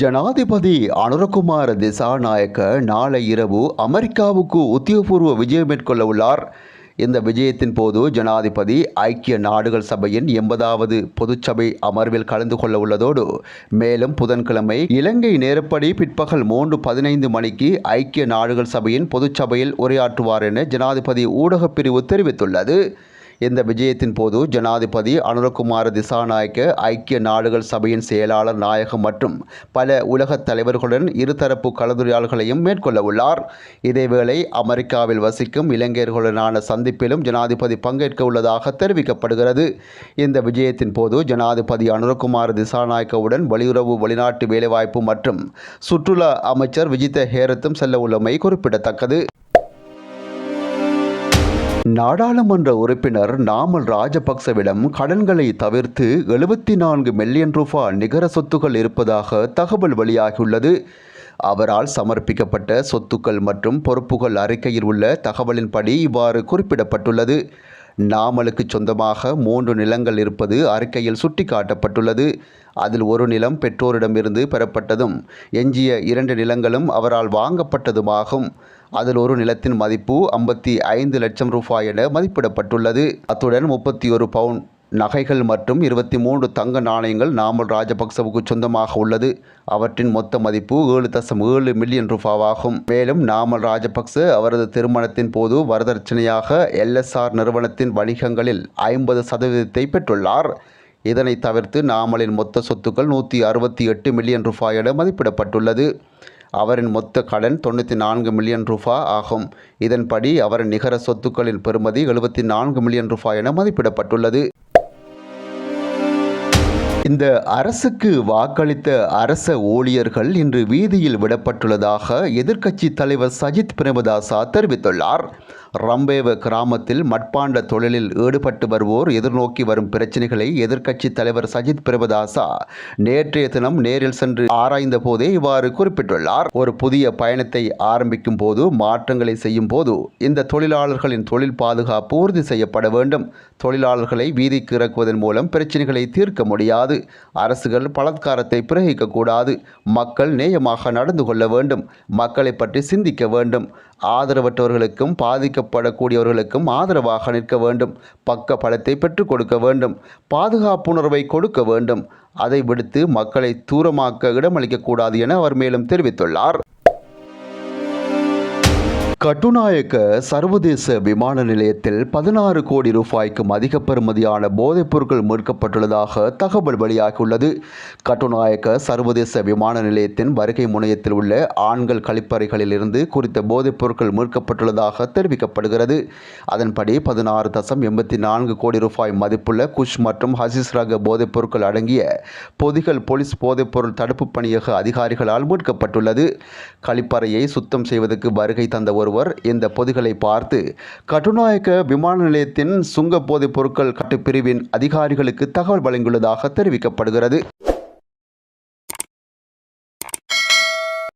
ஜனாதிபதி அனுரகுமார் திசாநாயக்க நாளை இரவு அமெரிக்காவுக்கு உத்தியோகபூர்வ விஜயம் மேற்கொள்ள உள்ளார். இந்த விஜயத்தின் போது ஜனாதிபதி ஐக்கிய நாடுகள் சபையின் எண்பதாவது பொதுச்சபை அமர்வில் கலந்து கொள்ள உள்ளதோடு மேலும் புதன்கிழமை இலங்கை நேரப்படி பிற்பகல் மூன்று பதினைந்து மணிக்கு ஐக்கிய நாடுகள் சபையின் பொதுச்சபையில் உரையாற்றுவார் என ஜனாதிபதி ஊடகப் பிரிவு தெரிவித்துள்ளது. இந்த விஜயத்தின் போது ஜனாதிபதி அனுரகுமார திசாநாயக்க ஐக்கிய நாடுகள் சபையின் செயலாளர் நாயகம் மற்றும் பல உலகத் தலைவர்களுடன் இருதரப்பு கலந்துரையாடல்களையும் மேற்கொள்ள உள்ளார். இதேவேளை அமெரிக்காவில் வசிக்கும் இலங்கையர்களுடனான சந்திப்பிலும் ஜனாதிபதி பங்கேற்க உள்ளதாக தெரிவிக்கப்படுகிறது. இந்த விஜயத்தின் போது ஜனாதிபதி அனுரகுமார திசாநாயக்கவுடன் வெளியுறவு வெளிநாட்டு வேலைவாய்ப்பு மற்றும் சுற்றுலா அமைச்சர் விஜித ஹேரத்தும் செல்ல உள்ளமை குறிப்பிடத்தக்கது. நாடாளுமன்ற உறுப்பினர் நாமல் ராஜபக்சவிடம் கடன்களை தவிர்த்து எழுபத்தி நான்கு மில்லியன் ரூபாய் நிகர சொத்துக்கள் இருப்பதாக தகவல் வெளியாகியுள்ளது. அவரால் சமர்ப்பிக்கப்பட்ட சொத்துக்கள் மற்றும் பொறுப்புகள் அறிக்கையில் உள்ள தகவலின்படி இவ்வாறு குறிப்பிடப்பட்டுள்ளது. நாமலுக்கு சொந்தமாக மூன்று நிலங்கள் இருப்பது அறிக்கையில் சுட்டிக்காட்டப்பட்டுள்ளது. அதில் ஒரு நிலம் பெற்றோரிடமிருந்து பெறப்பட்டதும் எஞ்சிய இரண்டு நிலங்களும் அவரால் வாங்கப்பட்டதுமாகும். அதில் ஒரு நிலத்தின் மதிப்பு ஐம்பத்தி ஐந்து லட்சம் ரூபாய் என மதிப்பிடப்பட்டுள்ளது. அத்துடன் முப்பத்தி ஒரு பவுன் நகைகள் மற்றும் இருபத்தி மூன்று தங்க நாணயங்கள் நாமல் ராஜபக்சவுக்கு சொந்தமாக உள்ளது. அவற்றின் மொத்த மதிப்பு ஏழு தசம் ஏழு மில்லியன் ரூபாவாகும். மேலும் நாமல் ராஜபக்ச அவரது திருமணத்தின் போது வரதட்சணையாக எல்எஸ்ஆர் நிறுவனத்தின் வணிகங்களில் ஐம்பது சதவீதத்தை பெற்றுள்ளார். இதனை தவிர்த்து நாமலின் மொத்த சொத்துக்கள் நூற்றி அறுபத்தி எட்டு மில்லியன் ரூபாய் என மதிப்பிடப்பட்டுள்ளது. அவரின் மொத்த கடன் தொண்ணூற்றி நான்கு மில்லியன் ரூபா ஆகும். இதன்படி அவரின் நிகர சொத்துக்களின் பெறுமதி எழுபத்தி நான்கு மில்லியன் ரூபாய் என மதிப்பிடப்பட்டுள்ளது. இந்த அரசுக்கு வாக்களித்த அரச ஊழியர்கள் இன்று வீதியில் விடப்பட்டுள்ளதாக எதிர்க்கட்சி தலைவர் சஜித் பிரேமதாசா தெரிவித்துள்ளார். ரம்பேவ கிராமத்தில் மட்பாண்ட தொழிலில் ஈடுபட்டு வருவோர் எதிர்நோக்கி வரும் பிரச்சனைகளை எதிர்க்கட்சி தலைவர் சஜித் பிரேமதாசா நேற்றைய தினம் நேரில் சென்று ஆராய்ந்த போதே இவ்வாறு குறிப்பிட்டுள்ளார். ஒரு புதிய பயணத்தை ஆரம்பிக்கும் போது மாற்றங்களை செய்யும் போது இந்த தொழிலாளர்களின் தொழில் பாதுகாப்பு உறுதி செய்யப்பட வேண்டும். தொழிலாளர்களை வீதிக்கு இறக்குவதன் மூலம் பிரச்சினைகளை தீர்க்க முடியாது. அரசுகள் பலாத்காரத்தை பிரகிக்கக்கூடாது மக்கள் நேயமாக நடந்து கொள்ள வேண்டும். மக்களை பற்றி சிந்திக்க வேண்டும். ஆதரவற்றவர்களுக்கும் பாதிக்கப்படக்கூடியவர்களுக்கும் ஆதரவாக நிற்க வேண்டும். பக்க பலத்தை பெற்றுக் கொடுக்க வேண்டும். பாதுகாப்புணர்வை கொடுக்க வேண்டும். அதை விடுத்து மக்களை தூரமாக்க இடமளிக்கக்கூடாது என அவர் மேலும் தெரிவித்துள்ளார். கட்டுநாயக்க சர்வதேச விமான நிலையத்தில் பதினாறு கோடி ரூபாய்க்கும் அதிக பெறுமதியான போதைப் பொருட்கள் மீட்கப்பட்டுள்ளதாக தகவல் வெளியாகியுள்ளது. கட்டுநாயக்க சர்வதேச விமான நிலையத்தின் வருகை முனையத்தில் உள்ள ஆண்கள் கழிப்பறைகளில் இருந்து குறித்த போதைப் பொருட்கள் மீட்கப்பட்டுள்ளதாக தெரிவிக்கப்படுகிறது. அதன்படி பதினாறு தசம் எண்பத்தி நான்கு கோடி ரூபாய் மதிப்புள்ள குஷ் மற்றும் ஹசிஸ் ரக போதைப் பொருட்கள் அடங்கிய பொதிகள் போலீஸ் போதைப் பொருள் தடுப்பு பணியக அதிகாரிகளால் மீட்கப்பட்டுள்ளது. கழிப்பறையை சுத்தம் செய்வதற்கு வருகை தந்த ஒரு ஒருவர் இந்த பொதிகளை பார்த்து கட்டுநாயக்க விமான நிலையத்தின் சுங்க போதைப் பொருட்கள் கட்டுப்பிரிவின் அதிகாரிகளுக்கு தகவல் வழங்கியுள்ளதாக தெரிவிக்கப்படுகிறது.